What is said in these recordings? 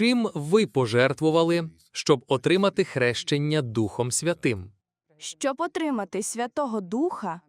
Чим ви пожертвували, щоб отримати хрещення Духом Святим? Щоб отримати Святого Духа,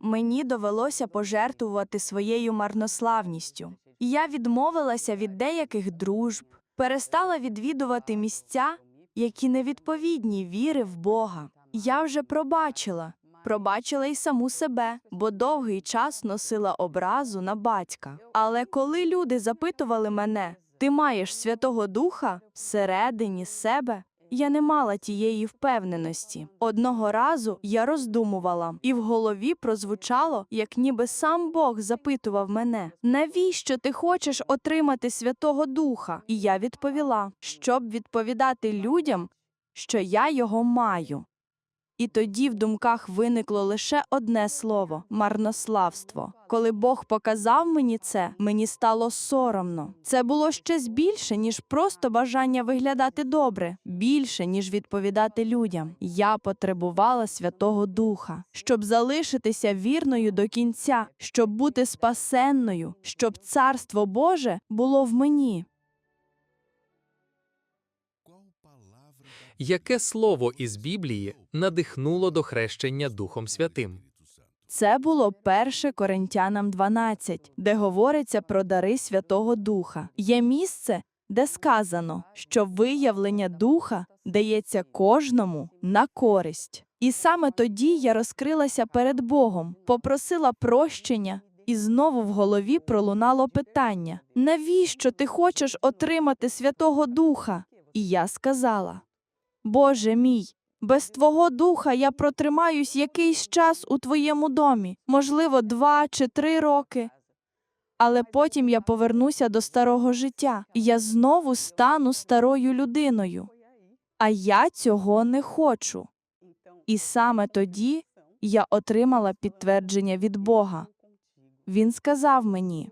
мені довелося пожертвувати своєю марнославністю. Я відмовилася від деяких дружб, перестала відвідувати місця, які невідповідні віри в Бога. Я вже пробачила, пробачила й саму себе, бо довгий час носила образу на батька. Але коли люди запитували мене, ти маєш Святого Духа всередині себе, я не мала тієї впевненості. Одного разу я роздумувала, і в голові прозвучало, як ніби сам Бог запитував мене: навіщо ти хочеш отримати Святого Духа? І я відповіла, щоб відповідати людям, що я його маю. І тоді в думках виникло лише одне слово марнославство. Коли Бог показав мені це, мені стало соромно. Це було щось більше, ніж просто бажання виглядати добре, більше, ніж відповідати людям. Я потребувала Святого Духа, щоб залишитися вірною до кінця, щоб бути спасенною, щоб Царство Боже було в мені. Яке слово із Біблії надихнуло до хрещення Духом Святим? Це було 1 Коринтянам 12, де говориться про дари Святого Духа. Є місце, де сказано, що виявлення духа дається кожному на користь. І саме тоді я розкрилася перед Богом, попросила прощення, і знову в голові пролунало питання: навіщо ти хочеш отримати Святого Духа? І я сказала: Боже мій, без Твого духа я протримаюсь якийсь час у Твоєму домі, можливо, два чи три роки. Але потім я повернуся до старого життя, і я знову стану старою людиною. А я цього не хочу. І саме тоді я отримала підтвердження від Бога. Він сказав мені: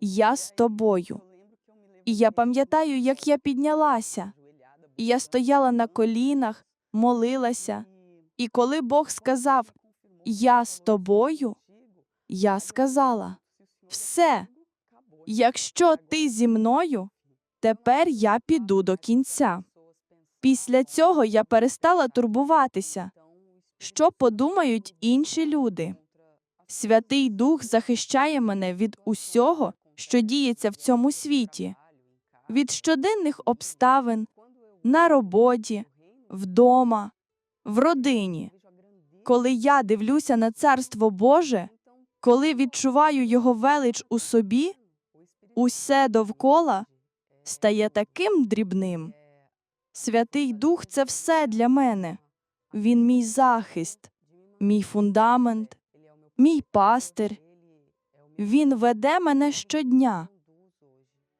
Я з тобою. І я пам'ятаю, як я піднялася. І я стояла на колінах, молилася. І коли Бог сказав Я з тобою, я сказала все, якщо ти зі мною, тепер я піду до кінця. Після цього я перестала турбуватися, що подумають інші люди. Святий Дух захищає мене від усього, що діється в цьому світі, від щоденних обставин, на роботі, вдома, в родині. Коли я дивлюся на Царство Боже, коли відчуваю Його велич у собі, усе довкола стає таким дрібним. Святий Дух це все для мене. Він мій захист, мій фундамент, мій пастир. Він веде мене щодня.